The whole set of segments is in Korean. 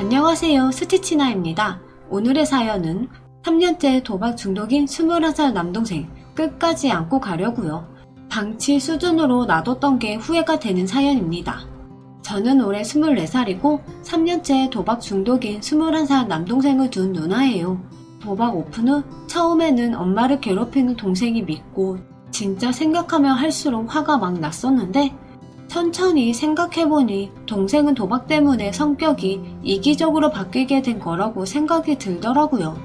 안녕하세요. 스티치나입니다. 오늘의 사연은 3년째 도박 중독인 21살 남동생 끝까지 안고 가려고요. 방치 수준으로 놔뒀던 게 후회가 되는 사연입니다. 저는 올해 24살이고 3년째 도박 중독인 21살 남동생을 둔 누나예요. 도박 오픈 후 처음에는 엄마를 괴롭히는 동생이 믿고 진짜 생각하면 할수록 화가 막 났었는데 천천히 생각해보니 동생은 도박 때문에 성격이 이기적으로 바뀌게 된 거라고 생각이 들더라고요.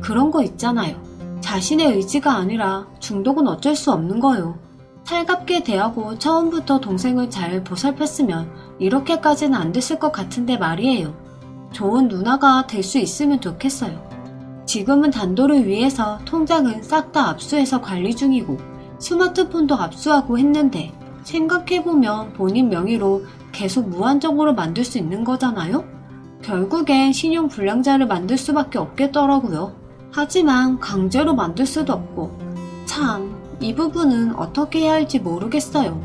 그런 거 있잖아요. 자신의 의지가 아니라 중독은 어쩔 수 없는 거요. 살갑게 대하고 처음부터 동생을 잘 보살폈으면 이렇게까지는 안 됐을 것 같은데 말이에요. 좋은 누나가 될 수 있으면 좋겠어요. 지금은 단도를 위해서 통장은 싹 다 압수해서 관리 중이고 스마트폰도 압수하고 했는데 생각해보면 본인 명의로 계속 무한적으로 만들 수 있는 거잖아요? 결국엔 신용 불량자를 만들 수밖에 없겠더라고요. 하지만 강제로 만들 수도 없고 참 이 부분은 어떻게 해야 할지 모르겠어요.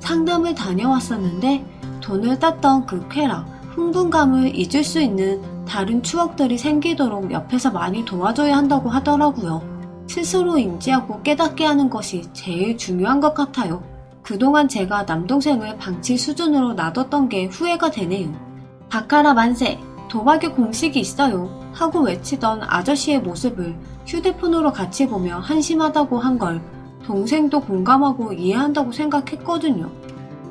상담을 다녀왔었는데 돈을 땄던 그 쾌락, 흥분감을 잊을 수 있는 다른 추억들이 생기도록 옆에서 많이 도와줘야 한다고 하더라고요. 스스로 인지하고 깨닫게 하는 것이 제일 중요한 것 같아요. 그동안 제가 남동생을 방치 수준으로 놔뒀던 게 후회가 되네요. 바카라 만세! 도박의 공식이 있어요. 하고 외치던 아저씨의 모습을 휴대폰으로 같이 보며 한심하다고 한 걸 동생도 공감하고 이해한다고 생각했거든요.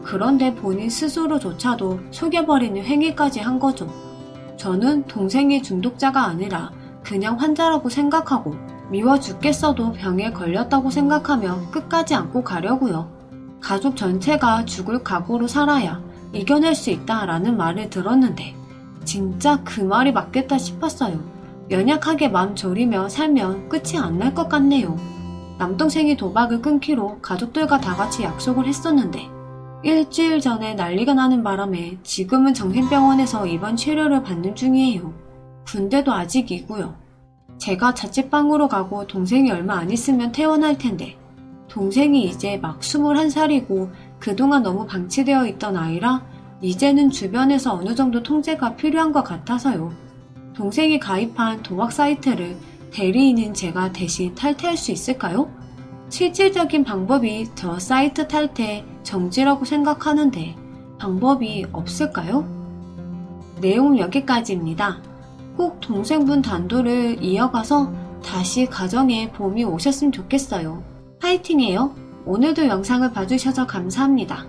그런데 본인 스스로조차도 속여버리는 행위까지 한 거죠. 저는 동생이 중독자가 아니라 그냥 환자라고 생각하고 미워 죽겠어도 병에 걸렸다고 생각하며 끝까지 안고 가려고요. 가족 전체가 죽을 각오로 살아야 이겨낼 수 있다라는 말을 들었는데 진짜 그 말이 맞겠다 싶었어요. 연약하게 마음 졸이며 살면 끝이 안 날 것 같네요. 남동생이 도박을 끊기로 가족들과 다 같이 약속을 했었는데 일주일 전에 난리가 나는 바람에 지금은 정신병원에서 입원 치료를 받는 중이에요. 군대도 아직이고요. 제가 자취방으로 가고 동생이 얼마 안 있으면 퇴원할 텐데 동생이 이제 막 21살이고 그동안 너무 방치되어 있던 아이라 이제는 주변에서 어느 정도 통제가 필요한 것 같아서요. 동생이 가입한 도박 사이트를 대리인인 제가 대신 탈퇴할 수 있을까요? 실질적인 방법이 저 사이트 탈퇴 정지라고 생각하는데 방법이 없을까요? 내용은 여기까지입니다. 꼭 동생분 단도를 이어가서 다시 가정에 봄이 오셨으면 좋겠어요. 파이팅해요. 오늘도 영상을 봐주셔서 감사합니다.